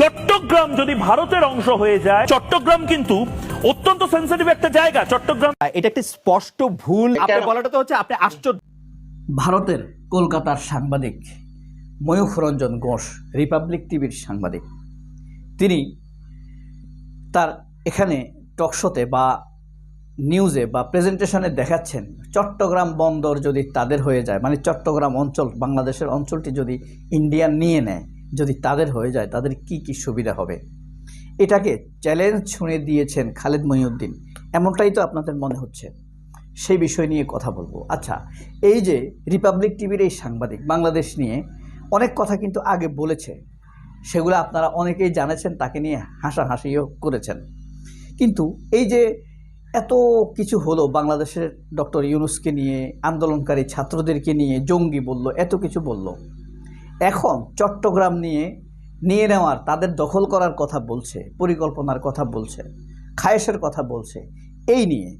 চট্টগ্রাম যদি ভারতের অংশ হয়ে যায় চট্টগ্রাম কিন্তু অত্যন্ত সেন্সিটিভ একটা জায়গা চট্টগ্রাম এটা একটি স্পষ্ট ভুল। আপনি বলাটা তো হচ্ছে আপনি আশ্চর্য ভারতের কলকাতার সাংবাদিক ময়ূখ রঞ্জন ঘোষ রিপাবলিক টিভির সাংবাদিক। তিনি তার এখানে টকশোতে বা নিউজে বা প্রেজেন্টেশনে দেখাচ্ছেন চট্টগ্রাম বন্দর যদি তাদের হয়ে যায় মানে চট্টগ্রাম অঞ্চল বাংলাদেশের অঞ্চলটি যদি ইন্ডিয়া নিয়ে নেয় যদি তাদের হয়ে যায়, তাদের কি কি সুবিধা হবে? এটাকে চ্যালেঞ্জ ছুঁড়ে দিয়েছেন খালেদ মহিউদ্দিন। এমনটাই তো আপনাদের মনে হচ্ছে। সেই বিষয় নিয়ে কথা বলব। আচ্ছা এই যে রিপাবলিক টিভির এই সাংবাদিক, বাংলাদেশ নিয়ে অনেক কথা কিন্তু আগে বলেছে। সেগুলো আপনারা অনেকেই জানেছেন, তাকে নিয়ে হাসাহাসিও করেছেন। কিন্তু এই যে এত কিছু হলো, বাংলাদেশের ডক্টর ইউনুসকে নিয়ে, আন্দোলনকারী ছাত্রদেরকে নিয়ে জঙ্গি বলল, এত কিছু বলল। এখন চট্টগ্রাম নিয়ে নিয়ে নেওয়ার, তাদের দখল করার কথা বলছে, পরিকল্পনার কথা বলছে, খায়েশের কথা বলছে, এই নিয়ে।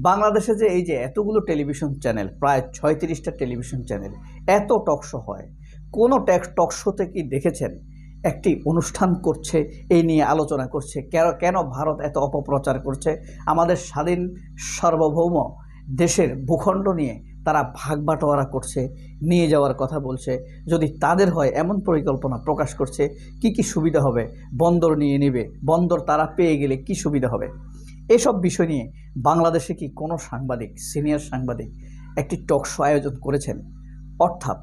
বাংলাদেশে যে এই যে এতগুলো টেলিভিশন চ্যানেল, প্রায় ছয়ত্রিশটা টেলিভিশন চ্যানেল, এত টকশো হয়। কোনো ট্যাক্স টকশোতে কি দেখেছেন? একটি অনুষ্ঠান করছে, এই নিয়ে আলোচনা করছে। কেন কেন ভারত এত অপপ্রচার করছে? আমাদের স্বাধীন সার্বভৌম দেশের ভূখণ্ড নিয়ে তারা ভাগ বাটোয়ারা করছে, নিয়ে যাওয়ার কথা বলছে। যদি তাদের হয় এমন পরিকল্পনা প্রকাশ করছে, কি কি সুবিধা হবে? বন্দর নিয়ে নেবে। বন্দর তারা পেয়ে গেলে কি সুবিধা হবে? এসব বিষয় নিয়ে বাংলাদেশে কি কোনো সাংবাদিক, সিনিয়র সাংবাদিক একটি টক শো আয়োজন করেছেন? অর্থাৎ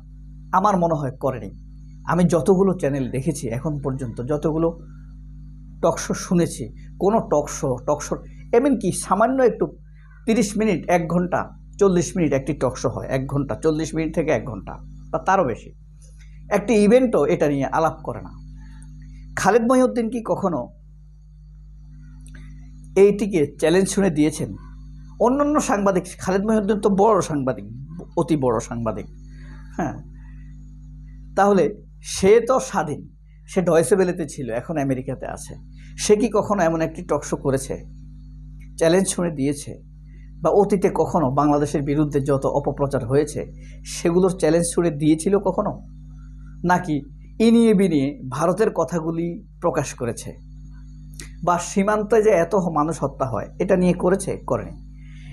আমার মনে হয় করেনি। আমি যতগুলো চ্যানেল দেখেছি এখন পর্যন্ত, যতগুলো টক শো শুনেছি, কোনো টক শো টক শো, এমনকি সামান্য একটু তিরিশ মিনিট, এক ঘণ্টা চল্লিশ মিনিট একটি টক শো হয়, এক ঘণ্টা, চল্লিশ মিনিট থেকে এক ঘণ্টা, বা তারও বেশি। একটি ইভেন্টও এটা নিয়ে আলাপ করে না। খালেদ মহিউদ্দিন কি কখনো এইটিকে চ্যালেঞ্জ শুনে দিয়েছেন? অন্যান্য সাংবাদিক, খালেদ মহিউদ্দিন তো বড় সাংবাদিক, অতি বড় সাংবাদিক হ্যাঁ। তাহলে সে তো স্বাধীন, সে ডয়েসেবেলেতে ছিল, এখন আমেরিকাতে আছে। সে কি কখনো এমন একটি টকশো করেছে? চ্যালেঞ্জ শুনে দিয়েছে। বা অতীতে কখনো বাংলাদেশের বিরুদ্ধে যত অপপ্রচার হয়েছে, সেগুলোর চ্যালেঞ্জ ছুড়ে দিয়েছিল কখনো? নাকি ইনিয়ে বিনিয়ে ভারতের কথাগুলি প্রকাশ করেছে? বা সীমান্তে যে এত মানুষ হত্যা হয়, এটা নিয়ে করেছে, করেনি?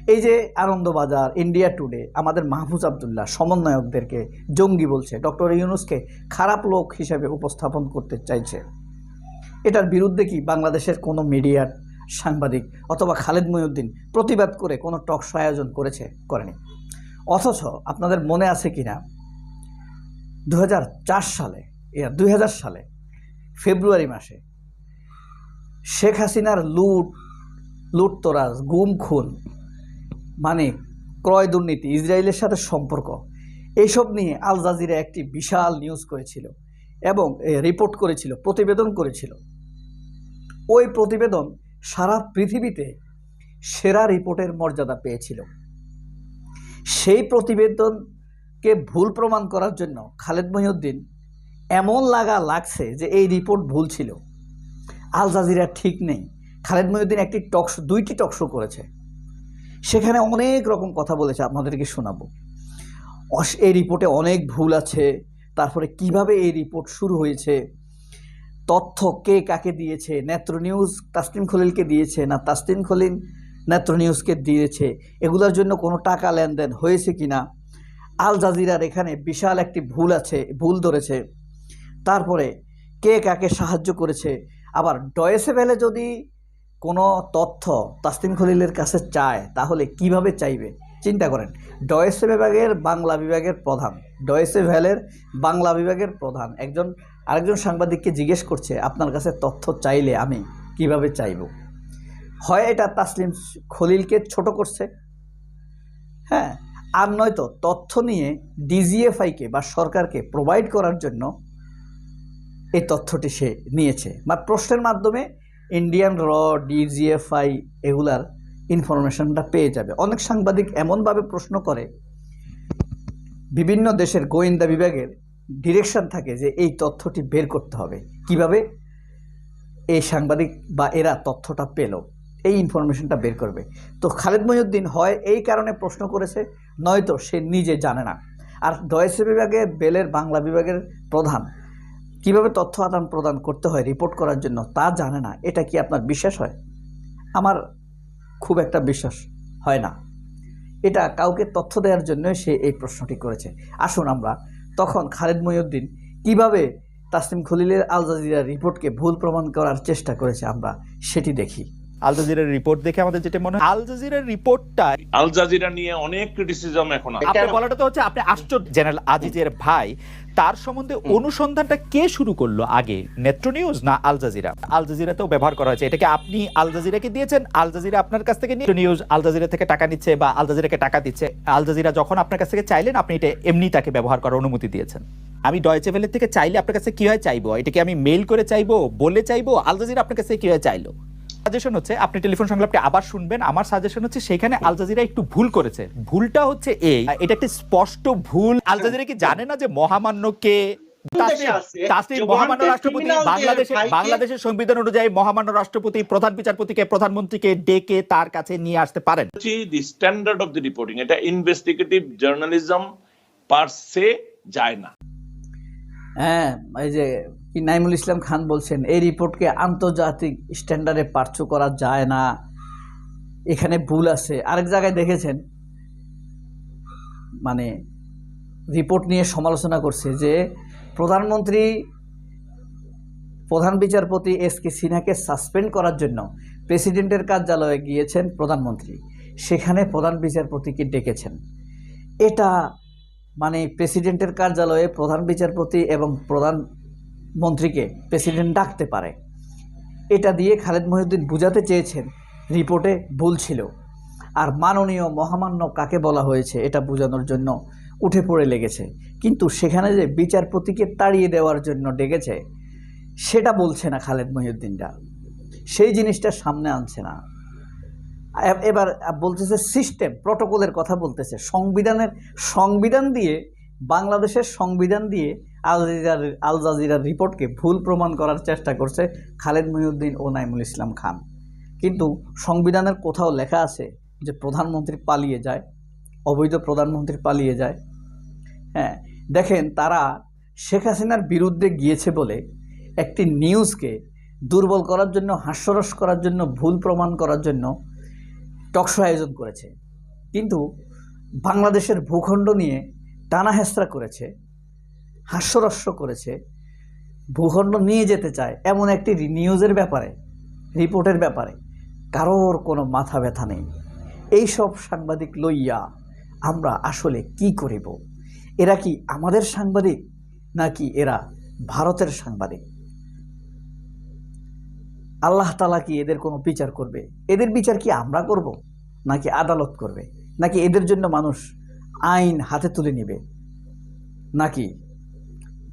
এই যে আনন্দবাজার ইন্ডিয়া টুডে আমাদের মাহফুজ আবদুল্লাহ, সমন্বয়কদেরকে জঙ্গি বলছে, ডক্টর ইউনুসকে খারাপ লোক হিসেবে উপস্থাপন করতে চাইছে। এটার বিরুদ্ধে কি বাংলাদেশের কোনো মিডিয়ার সাংবাদিক অথবা খালেদ মহিউদ্দিন প্রতিবাদ করে কোনো টক শো আয়োজন করেছে, করেনি। অথচ আপনাদের মনে আছে কি না? দু হাজার চার সালে, ইয়া দু হাজার সালে, ফেব্রুয়ারি মাসে শেখ হাসিনার লুট, লুটতরাজ গুম খুন মানে ক্রয় দুর্নীতি, ইসরায়েলের সাথে সম্পর্ক এইসব নিয়ে আল জাজিরা একটি বিশাল নিউজ করেছিল এবং রিপোর্ট করেছিল, প্রতিবেদন করেছিল। ওই প্রতিবেদন সারা পৃথিবীতে সেরা রিপোর্টের মর্যাদা পেয়েছিল। সেই প্রতিবেদনকে ভুল প্রমাণ করার জন্য খালেদ মহিউদ্দিন এমন লাগা লাগছে যে এই রিপোর্ট ভুল ছিল। আল জাজিরা ঠিক নেই। খালেদ মহিউদ্দিন একটি টকশো দুইটি টকশো করেছে। সেখানে অনেক রকম কথা বলেছে, আপনাদেরকে শোনাবো। এই রিপোর্টে অনেক ভুল আছে, তারপরে কীভাবে এই রিপোর্ট শুরু হয়েছে তথ্য কে কাকে দিয়েছে? নেত্র নিউজ তাসলিম খলিলকে দিয়েছে না তাসলিম খলিল নেত্র নিউজকে দিয়েছে? এগুলোর জন্য কোনো টাকা লেনদেন হয়েছে কি না আল জাজিরার এখানে বিশাল একটি ভুল আছে, ভুল ধরেছে। তারপরে কে কাকে সাহায্য করেছে? আবার ডয়েসে ভেলে যদি কোনো তথ্য তাসলিম খলিলের কাছে চায়, তাহলে কীভাবে চাইবে? চিন্তা করেন ডয়েসে বিভাগের বাংলা বিভাগের প্রধান ডয়েসে ভ্যালের বাংলা বিভাগের প্রধান, একজন আরেকজন সাংবাদিককে জিজ্ঞেস করছে, আপনার কাছে তথ্য চাইলে আমি কীভাবে চাইব? হয় এটা তাসলিম খলিলকে ছোট করছে। হ্যাঁ আর নয়তো তথ্য নিয়ে ডিজিএফআইকে বা সরকারকে প্রোভাইড করার জন্য এই তথ্যটি সে নিয়েছে। বা প্রশ্নের মাধ্যমে ইন্ডিয়ান র ডিজিএফআই এগুলার ইনফরমেশনটা পেয়ে যাবে। অনেক সাংবাদিক এমনভাবে প্রশ্ন করে, বিভিন্ন দেশের গোয়েন্দা বিভাগের ডিরেকশন থাকে যে এই তথ্যটি বের করতে হবে। কীভাবে? এই সাংবাদিক বা এরা তথ্যটা পেল, এই ইনফরমেশনটা বের করবে। তো খালেদ মহিউদ্দিন হয় এই কারণে প্রশ্ন করেছে, নয়তো সে নিজে জানে না। আর ডয়েসে বিভাগে, বেলের বাংলা বিভাগের প্রধান, কীভাবে তথ্য আদান প্রদান করতে হয় রিপোর্ট করার জন্য তা জানে না, এটা কি আপনার বিশ্বাস হয়? আমার খুব একটা বিশ্বাস হয় না। এটা কাউকে তথ্য দেওয়ার জন্য সে এই প্রশ্নটি করেছে। আসুন আমরা তখন খালেদ মহিউদ্দিন কীভাবে তাসলিম খলিলের আল জাজিরা রিপোর্টকে ভুল প্রমাণ করার চেষ্টা করেছে আমরা সেটি দেখি। আল জাজিরার রিপোর্ট দেখে আমাদের যেটা মনে হয় আল জাজিরার রিপোর্টটা আল জাজিরা নিয়ে অনেক ক্রিটিসিজম এখন। আপনার বলাটা তো হচ্ছে আপনি আশ্চর্য জেনারেল আজিজের ভাই তার সম্বন্ধে অনুসন্ধানটা কে শুরু করল আগে? নেত্র নিউজ না আল জাজিরা? আল জাজিরাতেও ব্যবহার করা হয়েছে। এটাকে আপনি আল জাজিরাকে দিয়েছেন আল জাজিরা আপনার কাছ থেকে নেত্র নিউজ আল জাজিরা থেকে টাকা নিচ্ছে বা আল জাজিরাকে টাকা দিচ্ছে। আল জাজিরা যখন আপনার কাছ থেকে চাইলেন আপনি এটা এমনি তাকে ব্যবহার করার অনুমতি দিয়েছেন। আমি ডয়েচে ভেলের থেকে চাইলে আপনার কাছে কি হয় চাইব? এটাকে আমি মেইল করে চাইব বলে চাইব? আল জাজিরা আপনার কাছে কি হয় চাইলো? সাজেশন হচ্ছে আপনি টেলিফোন সংলাপটি আবার শুনবেন। আমার সাজেশন হচ্ছে সেখানে আল জাজিরা একটু ভুল করেছে। ভুলটা হচ্ছে এই এটা একটি স্পষ্ট ভুল। আল জাজিরা কি জানে না যে মহামান্য wanted রাষ্ট্রপতি বাংলাদেশের বাংলাদেশের সংবিধান অনুযায়ী মহামান্য রাষ্ট্রপতি প্রধান বিচারপতিকে প্রধানমন্ত্রীকে ডেকে তার কাছে নিয়ে আসতে পারেন। The standard of the reporting এটা ইনভেস্টিগেটিভ জার্নালিজম পার সে যায় না। হ্যাঁ এই যে কি নাইমুল ইসলাম খান বলছেন, এই রিপোর্টকে আন্তর্জাতিক স্ট্যান্ডার্ডে পার্শ্ব করা যায় না। এখানে ভুল আছে। আরেক জায়গায় দেখেছেন মানে রিপোর্ট নিয়ে সমালোচনা করছে যে প্রধানমন্ত্রী, প্রধান বিচারপতি এস কে সিনহাকে সাসপেন্ড করার জন্য প্রেসিডেন্টের কার্যালয়ে গিয়েছেন প্রধানমন্ত্রী। সেখানে প্রধান বিচারপতিকে ডেকেছেন। এটা মানে প্রেসিডেন্টের কার্যালয়ে প্রধান বিচারপতি এবং প্রধানমন্ত্রীকে প্রেসিডেন্ট ডাকতে পারে। এটা দিয়ে খালেদ মহিউদ্দিন বুঝাতে চেয়েছেন, রিপোর্টে ভুল ছিল। আর মাননীয় মহামান্য কাকে বলা হয়েছে এটা বোঝানোর জন্য উঠে পড়ে লেগেছে। কিন্তু সেখানে যে বিচারপতিকে তাড়িয়ে দেওয়ার জন্য ডেকেছে, সেটা বলছে না খালেদ মহিউদ্দিনটা। সেই জিনিসটা সামনে আনছে না। এবার বলতেছে সিস্টেম, প্রটোকলের কথা বলতেছে। সংবিধানের সংবিধান দিয়ে, বাংলাদেশের সংবিধান দিয়ে আল জাজিরার আল জাজিরার রিপোর্টকে ভুল প্রমাণ করার চেষ্টা করছে খালেদ মহিউদ্দিন ও নাইমুল ইসলাম খান। কিন্তু সংবিধানের কোথাও লেখা আছে যে প্রধানমন্ত্রী পালিয়ে যায়, অবৈধ প্রধানমন্ত্রী পালিয়ে যায়। হ্যাঁ দেখেন তারা শেখ হাসিনার বিরুদ্ধে গিয়েছে বলে একটি নিউজকে দুর্বল করার জন্য, হাস্যরস করার জন্য, ভুল প্রমাণ করার জন্য টকশো আয়োজন করেছে। কিন্তু বাংলাদেশের ভূখণ্ড নিয়ে টানা হেসরা করেছে। হাস্যরস্য করেছে, ভূখণ্ড নিয়ে যেতে চায়, এমন একটি নিউজের ব্যাপারে রিপোর্টের ব্যাপারে, কারোর কোনো মাথা ব্যথা নেই। এই সব সাংবাদিক লইয়া আমরা আসলে কি করিব? এরা কি আমাদের সাংবাদিক, নাকি এরা ভারতের সাংবাদিক? আল্লাহ তালা কি এদের কোনো বিচার করবে? এদের বিচার কি আমরা করব, নাকি আদালত করবে? নাকি এদের জন্য মানুষ আইন হাতে তুলে নেবে? নাকি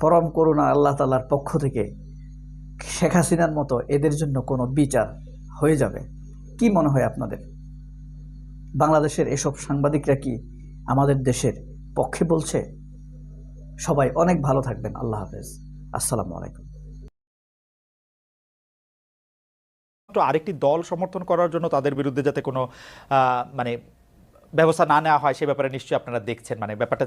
পরম করুণা আল্লাহ তালার পক্ষ থেকে শেখ হাসিনার মতো এদের জন্য কোনো বিচার হয়ে যাবে? কি মনে হয় আপনাদের? বাংলাদেশের এসব সাংবাদিকরা কি আমাদের দেশের পক্ষে বলছে? সবাই অনেক ভালো থাকবেন, আল্লাহ হাফেজ। আসসালামু আলাইকুম। তো আরেকটি দল সমর্থন করার জন্য তাদের বিরুদ্ধে যাতে কোনো মানে ব্যবস্থা না নেওয়া হয়, সে ব্যাপারে নিশ্চয়ই আপনারা দেখছেন মানে ব্যাপারটা